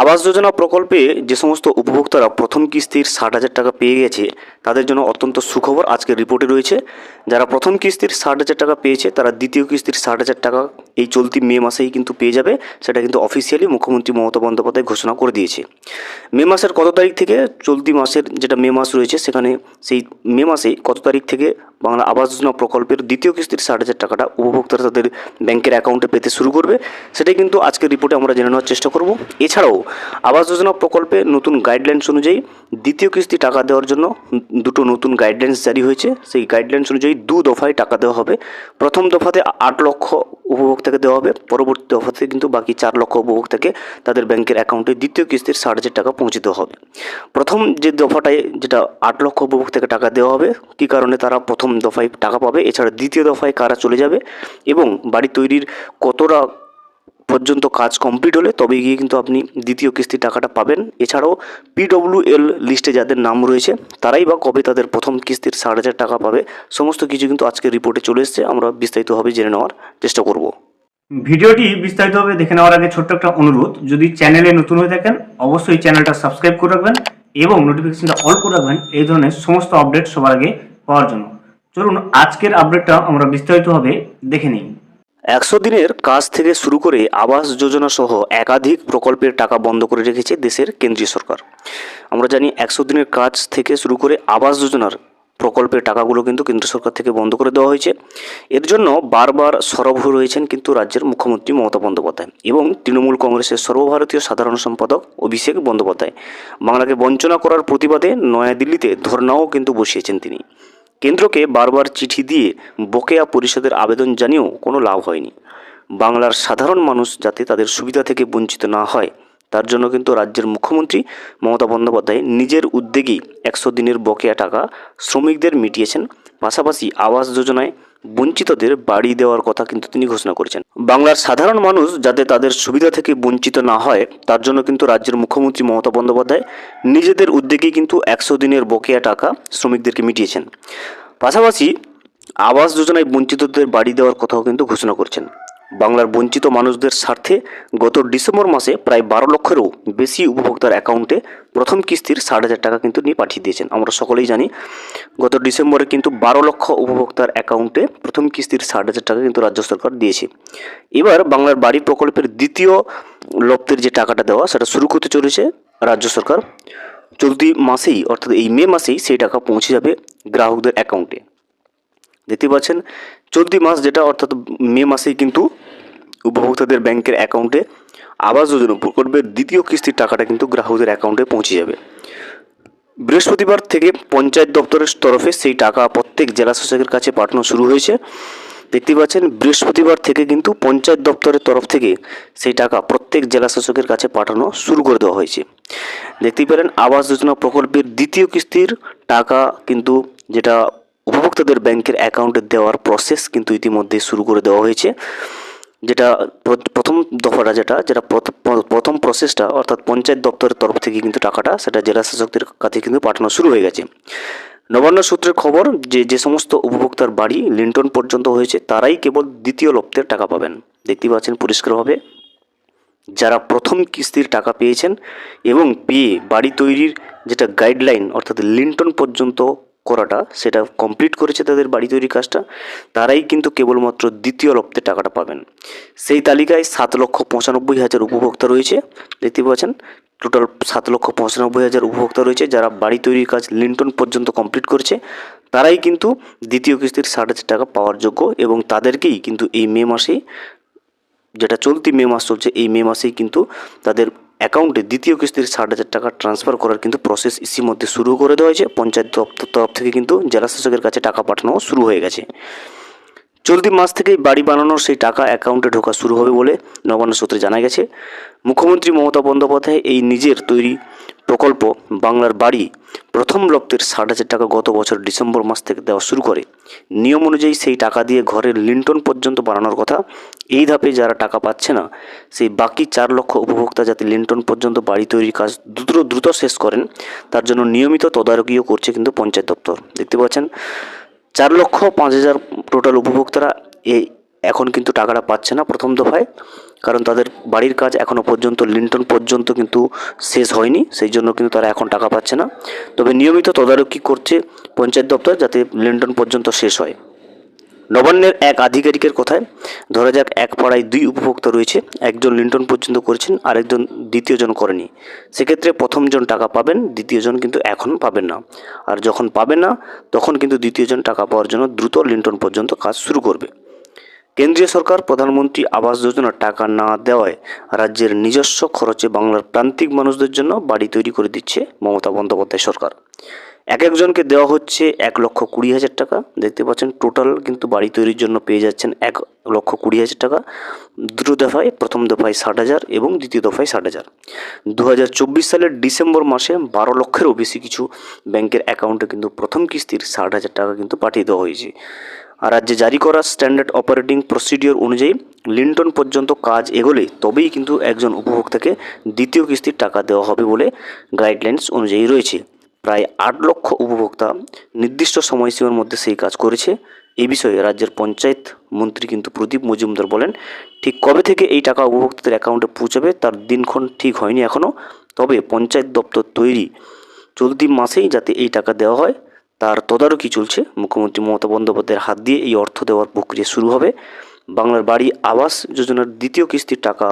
আবাস যোজনা প্রকল্পে যে সমস্ত উপভোক্তারা প্রথম কিস্তির ষাট হাজার টাকা পেয়ে গেছে, তাদের জন্য অত্যন্ত সুখবর আজকের রিপোর্টে রয়েছে। যারা প্রথম কিস্তির ষাট হাজার টাকা পেয়েছে, তারা দ্বিতীয় কিস্তির ষাট হাজার টাকা এই চলতি মে মাসেই কিন্তু পেয়ে যাবে। সেটা কিন্তু অফিসিয়ালি মুখ্যমন্ত্রী মমতা বন্দ্যোপাধ্যায় ঘোষণা করে দিয়েছে। মে মাসের কত তারিখ থেকে চলতি মাসের যেটা মে মাস রয়েছে, সেখানে সেই মে মাসেই কত তারিখ থেকে বাংলা আবাস যোজনা প্রকল্পের দ্বিতীয় কিস্তির ষাট হাজার টাকাটা উপভোক্তারা তাদের ব্যাংকের অ্যাকাউন্টে পেতে শুরু করবে। সেটাই কিন্তু আজকের রিপোর্টে আমরা জেনে নেওয়ার চেষ্টা করব। এছাড়াও আবাস যোজনা প্রকল্পে নতুন গাইডলাইন্স অনুযায়ী দ্বিতীয় কিস্তি টাকা দেওয়ার জন্য দুটো নতুন গাইডলাইন্স জারি হয়েছে। সেই গাইডলাইন্স অনুযায়ী দু দফায় টাকা দেওয়া হবে। প্রথম দফাতে আট লক্ষ উপভোক্তাকে দেওয়া হবে। পরবর্তী দফাতে কিন্তু বাকি চার লক্ষ উপভোক্তাকে তাদের ব্যাংকের অ্যাকাউন্টে দ্বিতীয় কিস্তির ষাট হাজার টাকা পৌঁছে দেওয়া হবে। প্রথম যে দফাটায় যেটা আট লক্ষ উপভোক্তাকে টাকা দেওয়া হবে, কী কারণে তারা প্রথম দফায় টাকা পাবে? এছাড়া দ্বিতীয় দফায় কারা চলে যাবে? এবং বাড়ি তৈরির কতটা পর্যন্ত কাজ কমপ্লিট হলে তবে গিয়ে কিন্তু আপনি দ্বিতীয় কিস্তির টাকাটা পাবেন। এছাড়াও পিডব্লিউএল লিস্টে যাদের নাম রয়েছে, তারাই বা কবে তাদের প্রথম কিস্তির ষাট হাজার টাকা পাবে, সমস্ত কিছু কিন্তু আজকের রিপোর্টে চলে এসছে। আমরা বিস্তারিতভাবে জেনে নেওয়ার চেষ্টা করব। ভিডিওটি বিস্তারিতভাবে দেখে নেওয়ার আগে ছোট্ট একটা অনুরোধ, যদি চ্যানেলে নতুন হয়ে থাকেন, অবশ্যই চ্যানেলটা সাবস্ক্রাইব করে রাখবেন এবং নোটিফিকেশনটা অল করে রাখবেন। এই ধরনের সমস্ত আপডেট সবার আগে পাওয়ার জন্য। চলুন, আজকের আপডেটটা আমরা বিস্তারিতভাবে দেখে নিই। একশো দিনের কাজ থেকে শুরু করে আবাস যোজনা সহ একাধিক প্রকল্পের টাকা বন্ধ করে রেখেছে দেশের কেন্দ্রীয় সরকার। আমরা জানি একশো দিনের কাজ থেকে শুরু করে আবাস যোজনার প্রকল্পের টাকাগুলো কিন্তু কেন্দ্র সরকার থেকে বন্ধ করে দেওয়া হয়েছে। এর জন্য বারবার সরব হয়ে রয়েছেন কিন্তু রাজ্যের মুখ্যমন্ত্রী মমতা বন্দ্যোপাধ্যায় এবং তৃণমূল কংগ্রেসের সর্বভারতীয় সাধারণ সম্পাদক অভিষেক বন্দ্যোপাধ্যায়। বাংলাকে বঞ্চনা করার প্রতিবাদে নয়াদিল্লিতে ধর্নাও কিন্তু বসিয়েছেন তিনি। কেন্দ্রকে বারবার চিঠি দিয়ে বকেয়া পরিষদের আবেদন জানিয়েও কোনো লাভ হয়নি। বাংলার সাধারণ মানুষ যাতে তাদের সুবিধা থেকে বঞ্চিত না হয়, তার জন্য কিন্তু রাজ্যের মুখ্যমন্ত্রী মমতা বন্দ্যোপাধ্যায় নিজের উদ্যোগেই একশো দিনের বকেয়া টাকা শ্রমিকদের মিটিয়েছেন। পাশাপাশি আবাস যোজনায় বঞ্চিতদের বাড়ি দেওয়ার কথা কিন্তু তিনি ঘোষণা করেছেন। বাংলার সাধারণ মানুষ যাতে তাদের সুবিধা থেকে বঞ্চিত না হয়, তার জন্য কিন্তু রাজ্যের মুখ্যমন্ত্রী মমতা বন্দ্যোপাধ্যায় নিজেদের উদ্যোগে কিন্তু একশো দিনের বকেয়া টাকা শ্রমিকদেরকে মিটিয়েছেন। পাশাপাশি আবাস যোজনায় বঞ্চিতদের বাড়ি দেওয়ার কথাও কিন্তু ঘোষণা করছেন। বাংলার বঞ্চিত মানুষদের স্বার্থে গত ডিসেম্বর মাসে প্রায় বারো লক্ষেরও বেশি উপভোক্তার অ্যাকাউন্টে প্রথম কিস্তির ষাট হাজার টাকা কিন্তু নিয়ে পাঠিয়ে দিয়েছেন। আমরা সকলেই জানি গত ডিসেম্বরে কিন্তু বারো লক্ষ উপভোক্তার অ্যাকাউন্টে প্রথম কিস্তির ষাট হাজার টাকা কিন্তু রাজ্য সরকার দিয়েছে। এবার বাংলার বাড়ি প্রকল্পের দ্বিতীয় লপ্তের যে টাকাটা দেওয়া, সেটা শুরু করতে চলেছে রাজ্য সরকার। চলতি মাসেই, অর্থাৎ এই মে মাসেই সেই টাকা পৌঁছে যাবে গ্রাহকদের অ্যাকাউন্টে। দেখতে পাচ্ছেন চলতি মাস যেটা, অর্থাৎ মে মাসেই কিন্তু উপভোক্তাদের ব্যাংকের অ্যাকাউন্টে আবাস যোজনা প্রকল্পের দ্বিতীয় কিস্তির টাকাটা কিন্তু গ্রাহকদের অ্যাকাউন্টে পৌঁছে যাবে। বৃহস্পতিবার থেকে পঞ্চায়েত দপ্তরের তরফে সেই টাকা প্রত্যেক জেলা শাসকের কাছে পাঠানো শুরু হয়েছে। দেখতে পাচ্ছেন, বৃহস্পতিবার থেকে কিন্তু পঞ্চায়েত দপ্তরের তরফ থেকে সেই টাকা প্রত্যেক জেলা শাসকের কাছে পাঠানো শুরু করে দেওয়া হয়েছে। দেখতেই পারেন আবাস যোজনা প্রকল্পের দ্বিতীয় কিস্তির টাকা কিন্তু যেটা উপভোক্তাদের ব্যাংকের অ্যাকাউন্টে দেওয়ার প্রসেস কিন্তু ইতিমধ্যে শুরু করে দেওয়া হয়েছে। যেটা প্রথম দফাটা যেটা যেটা প্রথম প্রসেসটা অর্থাৎ পঞ্চায়েত দপ্তরের তরফ থেকে কিন্তু টাকাটা সেটা জেলা শাসকদের কাছে কিন্তু পাঠানো শুরু হয়ে গেছে। নবান্ন সূত্রের খবর যে যে সমস্ত উপভোক্তার বাড়ি লিন্টন পর্যন্ত হয়েছে, তারাই কেবল দ্বিতীয় লপ্তের টাকা পাবেন। দেখতে পাচ্ছেন পরিষ্কারভাবে। যারা প্রথম কিস্তির টাকা পেয়েছেন এবং পেয়ে বাড়ি তৈরির যেটা গাইডলাইন অর্থাৎ লিন্টন পর্যন্ত করাটা, সেটা কমপ্লিট করেছে তাদের বাড়ি তৈরির কাজটা, তারাই কিন্তু কেবলমাত্র দ্বিতীয় লপ্তে টাকাটা পাবেন। সেই তালিকায় সাত লক্ষ পঁচানব্বই হাজার উপভোক্তা রয়েছে, দেখতে পাচ্ছেন? টোটাল সাত লক্ষ পঁচানব্বই হাজার উপভোক্তা রয়েছে, যারা বাড়ি তৈরির কাজ লিন্টন পর্যন্ত কমপ্লিট করেছে, তারাই কিন্তু দ্বিতীয় কিস্তির ষাট হাজার টাকা পাওয়ার যোগ্য এবং তাদেরকেই কিন্তু এই মে মাসেই, যেটা চলতি মে মাস চলছে, এই মে মাসেই কিন্তু তাদের অ্যাকাউন্টে দ্বিতীয় কিস্তির ষাট হাজার টাকা ট্রান্সফার করার কিন্তু প্রসেস ইতিমধ্যে শুরু করে দেওয়া হয়েছে। পঞ্চায়েত দপ্তর তরফ থেকে কিন্তু জেলাশাসকের কাছে টাকা পাঠানো শুরু হয়ে গেছে। চলতি মাস থেকেই বাড়ি বানানোর সেই টাকা অ্যাকাউন্টে ঢোকা শুরু হবে বলে নবান্ন সূত্রে জানা গেছে। মুখ্যমন্ত্রী মমতা বন্দ্যোপাধ্যায় এই নিজের তৈরি প্রকল্প বাংলার বাড়ি প্রথম লপ্তের ষাট হাজার টাকা গত বছর ডিসেম্বর মাস থেকে দেওয়া শুরু করে। নিয়ম অনুযায়ী সেই টাকা দিয়ে ঘরের লিন্টন পর্যন্ত বানানোর কথা এই ধাপে যারা টাকা পাচ্ছে না, সেই বাকি চার লক্ষ উপভোক্তা যাতে লিন্টন পর্যন্ত বাড়ি তৈরির কাজ দ্রুত দ্রুত শেষ করেন, তার জন্য নিয়মিত তদারকিও করছে কিন্তু পঞ্চায়েত দপ্তর। দেখতে পাচ্ছেন, চার লক্ষ পাঁচ হাজার টোটাল উপভোক্তারা এই এখন কিন্তু টাকাটা পাচ্ছে না প্রথম দফায়, কারণ তাদের বাড়ির কাজ এখনও পর্যন্ত, লিন্টন পর্যন্ত কিন্তু শেষ হয়নি, সেই জন্য কিন্তু তারা এখন টাকা পাচ্ছে না। তবে নিয়মিত তদারকি করছে পঞ্চায়েত দপ্তর যাতে লিন্টন পর্যন্ত শেষ হয়। নবান্নের এক আধিকারিকের কথায়, ধরা যাক এক পাড়ায় দুই উপভোক্তা রয়েছে, একজন লিন্টন পর্যন্ত করেছেন, আরেকজন দ্বিতীয়জন করেনি। সেক্ষেত্রে প্রথমজন টাকা পাবেন দ্বিতীয়জন কিন্তু এখন পাবেন না। আর যখন পাবেন না, তখন কিন্তু দ্বিতীয়জন টাকা পাওয়ার জন্য দ্রুত লিন্টন পর্যন্ত কাজ শুরু করবে। কেন্দ্রীয় সরকার, প্রধানমন্ত্রী আবাস যোজনার টাকা না দেওয়ায় রাজ্যের নিজস্ব খরচে বাংলার প্রান্তিক মানুষদের জন্য বাড়ি তৈরি করে দিচ্ছে মমতা বন্দ্যোপাধ্যায় সরকার। এক একজনকে দেওয়া হচ্ছে এক লক্ষ কুড়ি হাজার টাকা। দেখতে পাচ্ছেন টোটাল কিন্তু বাড়ি তৈরির জন্য পেয়ে যাচ্ছেন এক লক্ষ কুড়ি হাজার টাকা। দুটো দফায়, প্রথম দফায় ষাট হাজার এবং দ্বিতীয় দফায় ষাট হাজার। দু হাজার চব্বিশ সালের ডিসেম্বর মাসে বারো লক্ষেরও বেশি কিছু ব্যাংকের অ্যাকাউন্টে কিন্তু প্রথম কিস্তির ষাট হাজার টাকা কিন্তু পাঠিয়ে দেওয়া হয়েছে। রাজ্যে জারি করা স্ট্যান্ডার্ড অপারেটিং প্রসিডিওর অনুযায়ী লিন্টন পর্যন্ত কাজ এগোলে তবেই কিন্তু একজন উপভোক্তাকে দ্বিতীয় কিস্তির টাকা দেওয়া হবে বলে গাইডলাইন্স অনুযায়ী রয়েছে। প্রায় আট লক্ষ উপভোক্তা নির্দিষ্ট সময়সীমার মধ্যে সেই কাজ করেছে। এই বিষয়ে রাজ্যের পঞ্চায়েত মন্ত্রী কিন্তু প্রদীপ মজুমদার বলেন, ঠিক কবে থেকে এই টাকা উপভোক্তাদের অ্যাকাউন্টে পৌঁছাবে তার দিনক্ষণ ঠিক হয়নি এখনও তবে পঞ্চায়েত দপ্তর তৈরি। চলতি মাসেই যাতে এই টাকা দেওয়া হয় তার তদারকি চলছে। মুখ্যমন্ত্রী মমতা বন্দ্যোপাধ্যায়ের হাত দিয়ে এই অর্থ দেওয়ার প্রক্রিয়া শুরু হবে। বাংলার বাড়ি আবাস যোজনার দ্বিতীয় কিস্তির টাকা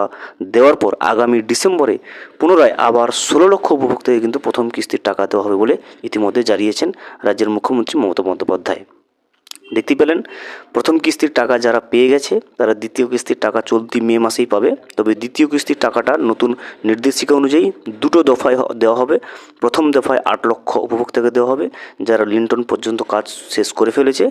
দেওয়ার পর আগামী ডিসেম্বরে পুনরায় আবার ষোলো লক্ষ উপভোক্তাকে কিন্তু প্রথম কিস্তির টাকা দেওয়া হবে বলে ইতিমধ্যে জানিয়েছেন রাজ্যের মুখ্যমন্ত্রী মমতা বন্দ্যোপাধ্যায়। দেখতে পেলেন, প্রথম কিস্তির টাকা যারা পেয়ে গেছে, তারা দ্বিতীয় কিস্তির টাকা চলতি মে মাসেই পাবে। তবে দ্বিতীয় কিস্তির টাকাটা নতুন নির্দেশিকা অনুযায়ী দুটো দফায় দেওয়া হবে। প্রথম দফায় আট লক্ষ উপভোক্তাকে দেওয়া হবে, যারা লিন্টন পর্যন্ত কাজ শেষ করে ফেলেছে।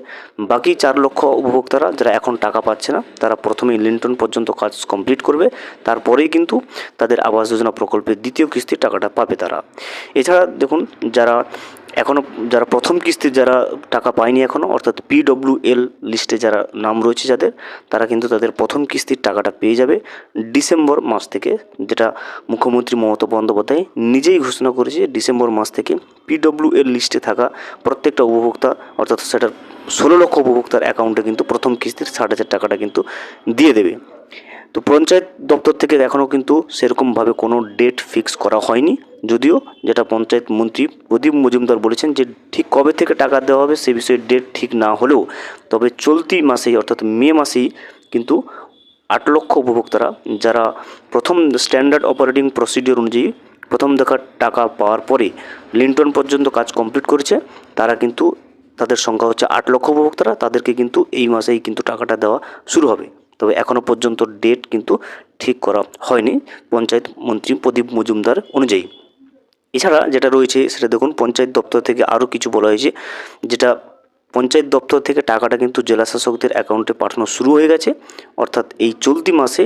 বাকি চার লক্ষ উপভোক্তারা যারা এখন টাকা পাচ্ছে না, তারা প্রথমেই লিন্টন পর্যন্ত কাজ কমপ্লিট করবে। তারপরেই কিন্তু তাদের আবাস যোজনা প্রকল্পের দ্বিতীয় কিস্তির টাকাটা পাবে তারা। এছাড়া দেখুন, যারা এখনও যারা প্রথম কিস্তির যারা টাকা পায়নি এখনও অর্থাৎ পিডব্লিউএল লিস্টে যারা নাম রয়েছে যাদের, তারা কিন্তু তাদের প্রথম কিস্তির টাকাটা পেয়ে যাবে ডিসেম্বর মাস থেকে, যেটা মুখ্যমন্ত্রী মমতা বন্দ্যোপাধ্যায় নিজেই ঘোষণা করেছে ডিসেম্বর মাস থেকে পিডব্লিউএল লিস্টে থাকা প্রত্যেকটা উপভোক্তা, অর্থাৎ সেটার ষোলো লক্ষ উপভোক্তার অ্যাকাউন্টে কিন্তু প্রথম কিস্তির ষাট হাজার টাকাটা কিন্তু দিয়ে দেবে। তো পঞ্চায়েত দপ্তর থেকে এখনও কিন্তু সেরকমভাবে কোনো ডেট ফিক্স করা হয়নি। যদিও যেটা পঞ্চায়েত মন্ত্রী প্রদীপ মজুমদার বলেছেন যে ঠিক কবে থেকে টাকা দেওয়া হবে সে বিষয়ে ডেট ঠিক না হলেও তবে চলতি মাসেই অর্থাৎ মে মাসেই কিন্তু আট লক্ষ উপভোক্তারা যারা প্রথম স্ট্যান্ডার্ড অপারেটিং প্রসিডিওর অনুযায়ী প্রথম দেখার টাকা পাওয়ার পরে লিন্টন পর্যন্ত কাজ কমপ্লিট করেছে, তারা কিন্তু তাদের সংখ্যা হচ্ছে আট লক্ষ উপভোক্তারা, তাদেরকে কিন্তু এই মাসেই কিন্তু টাকাটা দেওয়া শুরু হবে। তবে এখনও পর্যন্ত ডেট কিন্তু ঠিক করা হয়নি পঞ্চায়েত মন্ত্রী প্রদীপ মজুমদার অনুযায়ী। এছাড়া যেটা রয়েছে সেটা দেখুন, পঞ্চায়েত দপ্তর থেকে আরও কিছু বলা হয়েছে, যেটা পঞ্চায়েত দপ্তর থেকে টাকাটা কিন্তু জেলা শাসকদের অ্যাকাউন্টে পাঠানো শুরু হয়ে গেছে। অর্থাৎ এই চলতি মাসে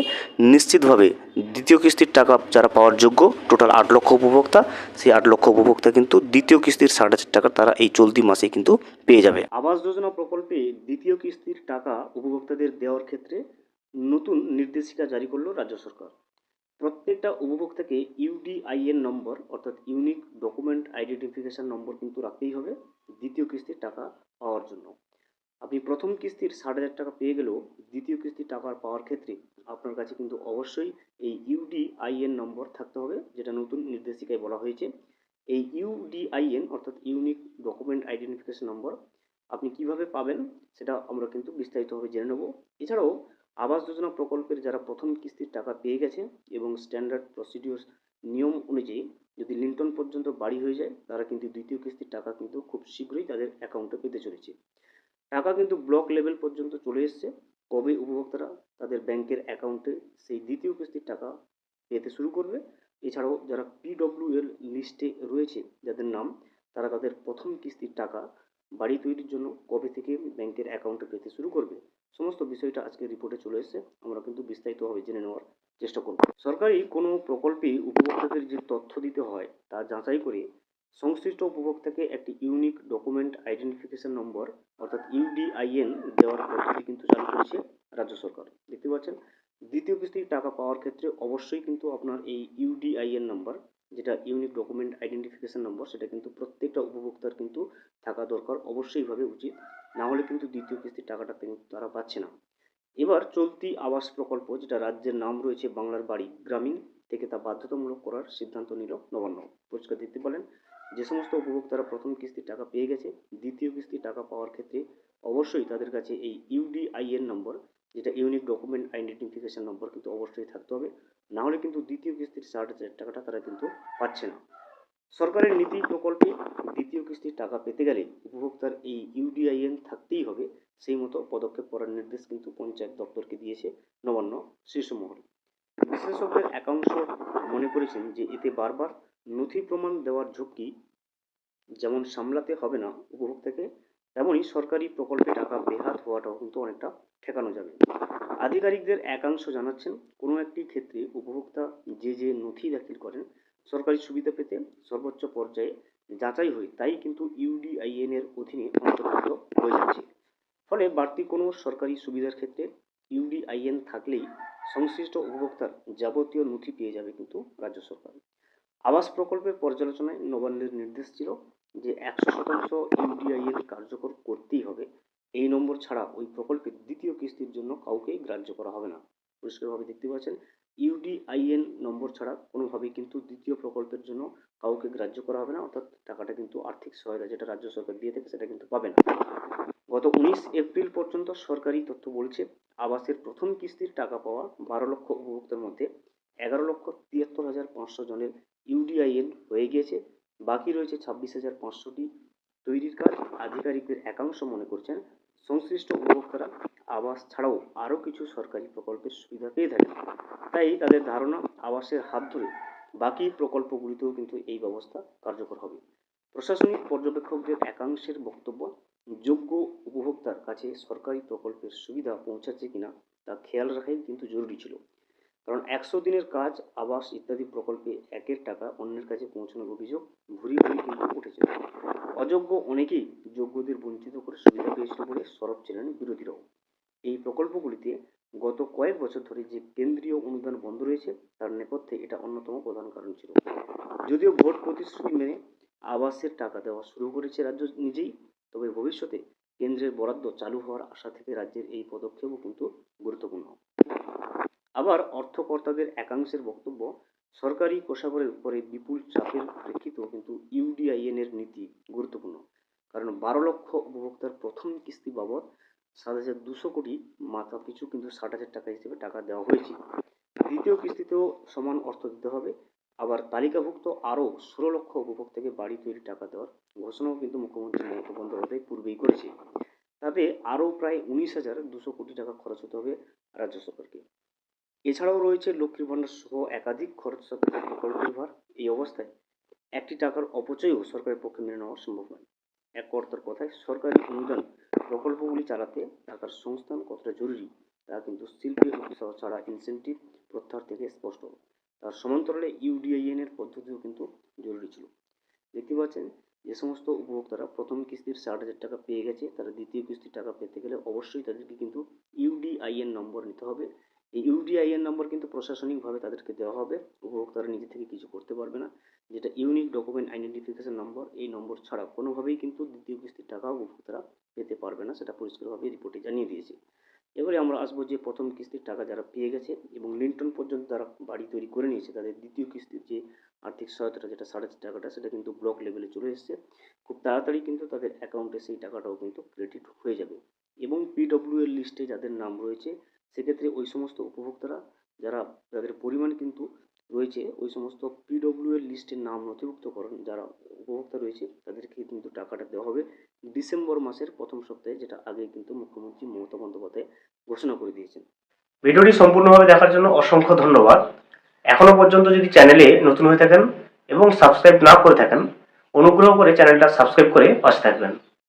নিশ্চিতভাবে দ্বিতীয় কিস্তির টাকা যারা পাওয়ার যোগ্য টোটাল আট লক্ষ উপভোক্তা, সেই আট লক্ষ উপভোক্তা কিন্তু দ্বিতীয় কিস্তির ষাট হাজার টাকা তারা এই চলতি মাসে কিন্তু পেয়ে যাবে। আবাস যোজনা প্রকল্পে দ্বিতীয় কিস্তির টাকা উপভোক্তাদের দেওয়ার ক্ষেত্রে নতুন নির্দেশিকা জারি করল রাজ্য সরকার। প্রত্যেকটা উপভোক্তাকে ইউডিআইএন নম্বর অর্থাৎ ইউনিক ডকুমেন্ট আইডেন্টিফিকেশন নম্বর কিন্তু রাখতেই হবে দ্বিতীয় কিস্তির টাকা পাওয়ার জন্য। আপনি প্রথম কিস্তির ষাট হাজার টাকা পেয়ে গেলেও দ্বিতীয় কিস্তির টাকা পাওয়ার ক্ষেত্রে আপনার কাছে কিন্তু অবশ্যই এই ইউডিআইএন নম্বর থাকতে হবে, যেটা নতুন নির্দেশিকায় বলা হয়েছে। এই ইউডিআইএন অর্থাৎ ইউনিক ডকুমেন্ট আইডেন্টিফিকেশন নম্বর আপনি কীভাবে পাবেন সেটা আমরা কিন্তু বিস্তারিতভাবে জেনে নেব। এছাড়াও আবাস যোজনা প্রকল্পের যারা প্রথম কিস্তির টাকা পেয়ে গেছে এবং স্ট্যান্ডার্ড প্রসিডিওর নিয়ম অনুযায়ী যদি লিন্টন পর্যন্ত বাড়ি হয়ে যায়, তারা কিন্তু দ্বিতীয় কিস্তির টাকা কিন্তু খুব শীঘ্রই তাদের অ্যাকাউন্টে পেতে চলেছে। টাকা কিন্তু ব্লক লেভেল পর্যন্ত চলে এসছে। কবে উপভোক্তারা তাদের ব্যাংকের অ্যাকাউন্টে সেই দ্বিতীয় কিস্তির টাকা পেতে শুরু করবে, এছাড়াও যারা পিডব্লিউএল লিস্টে রয়েছে, যাদের নাম, তারা তাদের প্রথম কিস্তির টাকা বাড়ি তৈরির জন্য কবে থেকে ব্যাংকের অ্যাকাউন্টে পেতে শুরু করবে। সমস্ত বিষয়টা আজকে রিপোর্টে চলে এসেছে। আমরা কিন্তু বিস্তারিতভাবে জেনে নেওয়ার চেষ্টা করব। সরকারি কোনো প্রকল্পে উপভোক্তাদের যে তথ্য দিতে হয়, তা যাচাই করে সংশ্লিষ্ট উপভোক্তাকে একটি ইউনিক ডকুমেন্ট আইডেন্টিফিকেশন নম্বর অর্থাৎ ইউডিআইএন দেওয়ার পদ্ধতি কিন্তু চালু করেছে রাজ্য সরকার। দেখতে পাচ্ছেন? দ্বিতীয় কিস্তির টাকা পাওয়ার ক্ষেত্রে অবশ্যই কিন্তু আপনার এই ইউডিআইএন নাম্বার যেটা ইউনিক ডকুমেন্ট আইডেন্টিফিকেশন নম্বর সেটা কিন্তু প্রত্যেকটা উপভোক্তার কিন্তু থাকা দরকার। অবশ্যইভাবে উচিত না হলে কিন্তু দ্বিতীয় কিস্তির টাকাটা তারা পাচ্ছে না। এবার চলতি আবাস প্রকল্প, যেটা রাজ্যের নাম রয়েছে বাংলার বাড়ি গ্রামীণ, থেকে তা বাধ্যতামূলক করার সিদ্ধান্ত নিল নবান্ন। পরিষ্কার দিতে বলেন যে সমস্ত উপভোক্তারা প্রথম কিস্তির টাকা পেয়ে গেছে, দ্বিতীয় কিস্তির টাকা পাওয়ার ক্ষেত্রে অবশ্যই তাদের কাছে এই ইউডিআইএন নম্বর, যেটা ইউনিক ডকুমেন্ট আইডেন্টিফিকেশন নম্বর কিন্তু অবশ্যই থাকতে হবে। না হলে কিন্তু দ্বিতীয় কিস্তির ষাট হাজার টাকাটা তারা কিন্তু পাচ্ছে না। সরকারের নীতি প্রকল্পে টাকা পেতে গেলে উপভোক্তার এই ইউডিআইএন থাকতেই হবে। সেই মতো পদক্ষেপ করার নির্দেশ কিন্তু পঞ্চায়েত দপ্তরকে দিয়েছে নবান্ন শীর্ষ মহল। বিশেষজ্ঞদের একাংশ মনে করেছেন যে এতে বারবার নথি প্রমাণ দেওয়ার ঝুঁকি যেমন সামলাতে হবে না উপভোক্তাকে তেমনই সরকারি প্রকল্পে টাকা বেহাত হওয়াটাও কিন্তু অনেকটা ঠেকানো যাবে। আধিকারিকদের একাংশ জানাচ্ছেন, কোনো একটি ক্ষেত্রে উপভোক্তা যে যে নথি দাখিল করেন, সরকারি সুবিধা পেতে সর্বোচ্চ পর্যায়ে যাচাই হয়, তাই কিন্তু ইউডিআইএন এর অধীনে অন্তর্ভুক্ত হয়ে যাচ্ছে। ফলে বাড়তি কোনো সরকারি সুবিধার ক্ষেত্রে ইউডিআইএন থাকলেই সংশ্লিষ্ট উপভোক্তার যাবতীয় নথি পেয়ে যাবে কিন্তু রাজ্য সরকার। আবাস প্রকল্পের পর্যালোচনায় নবান্নের নির্দেশ ছিল যে একশো শতাংশ ইউডিআইএন কার্যকর করতেই হবে। এই নম্বর ছাড়া ওই প্রকল্পের দ্বিতীয় কিস্তির জন্য কাউকেই গ্রাহ্য করা হবে না। পরিষ্কারভাবে দেখতে পাচ্ছেন ইউডিআইএন নম্বর ছাড়া কোনোভাবেই কিন্তু দ্বিতীয় প্রকল্পের জন্য কাউকে গ্রাহ্য করা হবে না, অর্থাৎ টাকাটা কিন্তু আর্থিক সহায়তা যেটা রাজ্য সরকার দিয়ে থাকে সেটা কিন্তু পাবে না। গত উনিশ এপ্রিল পর্যন্ত সরকারি তথ্য বলছে, আবাসের প্রথম কিস্তির টাকা পাওয়া বারো লক্ষ উপভোক্তার মধ্যে এগারো লক্ষ তিয়াত্তর হাজার পাঁচশো জনের ইউডিআইএন হয়ে গিয়েছে। বাকি রয়েছে ছাব্বিশ হাজার পাঁচশোটি তৈরির কাজ। আধিকারিকদের একাংশ মনে করছেন, সংশ্লিষ্ট উপভোক্তারা আবাস ছাড়াও আরও কিছু সরকারি প্রকল্পের সুবিধা পেয়ে থাকেন। তাই তাদের ধারণা আবাসের হাত ধরে বাকি প্রকল্পগুলিতেও কিন্তু এই ব্যবস্থা কার্যকর হবে। প্রশাসনিক পর্যবেক্ষকদের একাংশের বক্তব্য, যোগ্য উপভোক্তার কাছে সরকারি প্রকল্পের সুবিধা পৌঁছাচ্ছে কিনা তা খেয়াল রাখাই কিন্তু জরুরি ছিল। কারণ একশো দিনের কাজ, আবাস ইত্যাদি প্রকল্পে একের টাকা অন্যের কাছে পৌঁছানোর অভিযোগ ভুরি ভুরি কিন্তু উঠেছে। অযোগ্য অনেকেই যোগ্যদের বঞ্চিত করে সুবিধা পেয়েছিল বলে সরব ছিলেন বিরোধীরাও। এই প্রকল্পগুলিতে গত কয়েক বছর ধরে যে কেন্দ্রীয় অনুদান বন্ধ রয়েছে, তার নেপথ্যে এটা অন্যতম প্রধান কারণ ছিল। যদিও ভোট প্রতিশ্রুতি মেনে আবাসের টাকা দেওয়া শুরু করেছে রাজ্য নিজেই, তবে ভবিষ্যতে কেন্দ্রের বরাদ্দ চালু হওয়ার আশা থেকে রাজ্যের এই পদক্ষেপও কিন্তু গুরুত্বপূর্ণ। আবার অর্থকর্তাদের একাংশের বক্তব্য, সরকারি কোষাগারের উপরে বিপুল চাপের প্রেক্ষিতেও কিন্তু ইউডিআইএন এর নীতি গুরুত্বপূর্ণ। কারণ বারো লক্ষ উপভোক্তার প্রথম কিস্তি বাবদ সাত হাজার দুশো কোটি মাথা পিছু কিন্তু ষাট হাজার টাকা হিসেবে টাকা দেওয়া হয়েছে। দ্বিতীয় কিস্তিতেও সমান অর্থ দিতে হবে। আবার তালিকাভুক্ত আরও ষোলো লক্ষ উপভোক্তাকে বাড়ি তৈরি টাকা দেওয়ার ঘোষণাও কিন্তু মুখ্যমন্ত্রী মমতা বন্দ্যোপাধ্যায় পূর্বেই করেছে। তাতে আরও প্রায় উনিশ হাজার দুশো কোটি টাকা খরচ হতে হবে রাজ্য সরকারকে। এছাড়াও রয়েছে লক্ষ্মীর ভাণ্ডার সহ একাধিক খরচ সাপেক্ষ প্রকল্পের ভার এই অবস্থায় একটি টাকার অপচয়ও সরকারের পক্ষে মেনে নেওয়া সম্ভব নয়। এক কর্তার কথায় সরকারি অনুদান প্রকল্পগুলি চালাতে টাকার সংস্থান কতটা জরুরি, তা কিন্তু শিল্পের উৎসাহ ছাড়া ইনসেন্টিভ প্রত্যাহার থেকে স্পষ্ট। তার সমান্তরালে ইউডিআইএন এর পদ্ধতিও কিন্তু জরুরি ছিল। দেখতে পাচ্ছেন, যে সমস্ত উপভোক্তারা প্রথম কিস্তির ষাট হাজার টাকা পেয়ে গেছে, তারা দ্বিতীয় কিস্তির টাকা পেতে গেলে অবশ্যই তাদেরকে কিন্তু ইউডিআইএন নম্বর নিতে হবে। এই ইউডিআইএন নম্বর কিন্তু প্রশাসনিকভাবে তাদেরকে দেওয়া হবে। উপভোক্তারা নিজে থেকে কিছু করতে পারবে না। যেটা ইউনিক ডকুমেন্ট আইডেন্টিফিকেশন নম্বর এই নম্বর ছাড়া কোনোভাবেই কিন্তু দ্বিতীয় কিস্তির টাকা উপভোক্তারা পেতে পারবে না, সেটা পরিষ্কারভাবে রিপোর্টে জানিয়ে দিয়েছে। এবারে আমরা আসব যে প্রথম কিস্তির টাকা যারা পেয়ে গেছে এবং লিন্টন পর্যন্ত তারা বাড়ি তৈরি করে নিয়েছে, তাদের দ্বিতীয় কিস্তির যে আর্থিক সহায়তাটা, যেটা সাড়ে চার টাকাটা, সেটা কিন্তু ব্লক লেভেলে চলে এসেছে। খুব তাড়াতাড়ি কিন্তু তাদের অ্যাকাউন্টে সেই টাকাটাও কিন্তু ক্রেডিট হয়ে যাবে। এবং পিডব্লিউ এর লিস্টে যাদের নাম রয়েছে সেক্ষেত্রে ওই সমস্ত উপভোক্তারা যারা, যাদের পরিমাণ কিন্তু রয়েছে, ওই সমস্ত পিডব্লিউ এর লিস্টের নাম নথিভুক্তকরণ যারা উপভোক্তা রয়েছে, তাদেরকে কিন্তু টাকাটা দেওয়া হবে ডিসেম্বর মাসের প্রথম সপ্তাহে, যেটা আগে কিন্তু মুখ্যমন্ত্রী মমতা বন্দ্যোপাধ্যায় ঘোষণা করে দিয়েছেন। ভিডিওটি সম্পূর্ণভাবে দেখার জন্য অসংখ্য ধন্যবাদ। এখনও পর্যন্ত যদি চ্যানেলে নতুন হয়ে থাকেন এবং সাবস্ক্রাইব না করে থাকেন, অনুগ্রহ করে চ্যানেলটা সাবস্ক্রাইব করে পাশে থাকবেন।